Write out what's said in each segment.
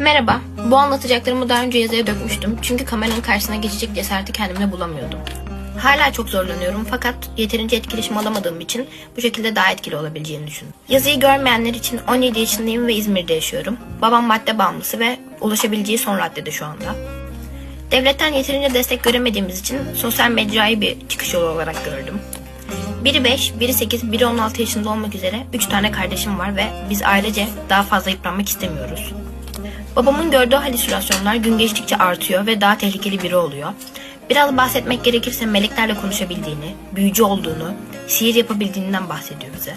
Merhaba. Bu anlatacaklarımı daha önce yazıya dökmüştüm. Çünkü kameranın karşısına geçecek cesareti kendimde bulamıyordum. Hala çok zorlanıyorum fakat yeterince etkileşim alamadığım için bu şekilde daha etkili olabileceğini düşündüm. Yazıyı görmeyenler için 17 yaşındayım ve İzmir'de yaşıyorum. Babam madde bağımlısı ve ulaşabileceği son raddede şu anda. Devletten yeterince destek göremediğimiz için sosyal mecrayı bir çıkış yolu olarak gördüm. Biri 5, biri 8, biri 16 yaşında olmak üzere 3 tane kardeşim var ve biz ailece daha fazla yıpranmak istemiyoruz. Babamın gördüğü halüsinasyonlar gün geçtikçe artıyor ve daha tehlikeli biri oluyor. Biraz bahsetmek gerekirse meleklerle konuşabildiğini, büyücü olduğunu, sihir yapabildiğinden bahsediyor bize.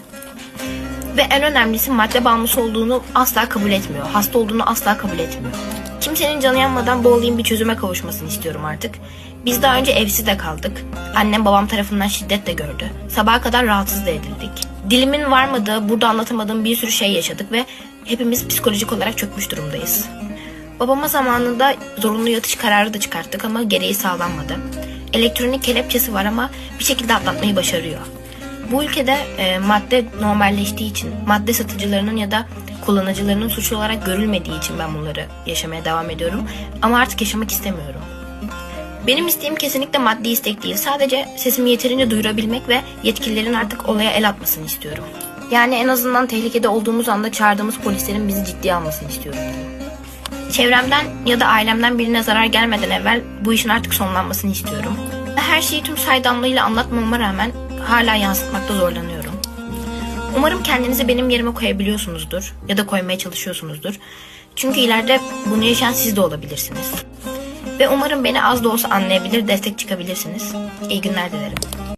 Ve en önemlisi madde bağımlısı olduğunu asla kabul etmiyor. Hasta olduğunu asla kabul etmiyor. Kimsenin canı yanmadan bu olayın bir çözüme kavuşmasını istiyorum artık. Biz daha önce evsiz de kaldık. Annem babam tarafından şiddet de gördü. Sabaha kadar rahatsız da edildik. Dilimin varmadığı, burada anlatamadığım bir sürü şey yaşadık ve hepimiz psikolojik olarak çökmüş durumdayız. Babama zamanında zorunlu yatış kararı da çıkarttık ama gereği sağlanmadı. Elektronik kelepçesi var ama bir şekilde atlatmayı başarıyor. Bu ülkede e, madde normalleştiği için, madde satıcılarının ya da kullanıcılarının suçlu olarak görülmediği için ben bunları yaşamaya devam ediyorum. Ama artık yaşamak istemiyorum. Benim isteğim kesinlikle maddi istek değil. Sadece sesimi yeterince duyurabilmek ve yetkililerin artık olaya el atmasını istiyorum. Yani en azından tehlikede olduğumuz anda çağırdığımız polislerin bizi ciddiye almasını istiyorum. Çevremden ya da ailemden birine zarar gelmeden evvel bu işin artık sonlanmasını istiyorum. Her şeyi tüm saydamlığıyla anlatmama rağmen hala yansıtmakta zorlanıyorum. Umarım kendinizi benim yerime koyabiliyorsunuzdur ya da koymaya çalışıyorsunuzdur. Çünkü ileride bunu yaşayan siz de olabilirsiniz. Ve umarım beni az da olsa anlayabilir, destek çıkabilirsiniz. İyi günler dilerim.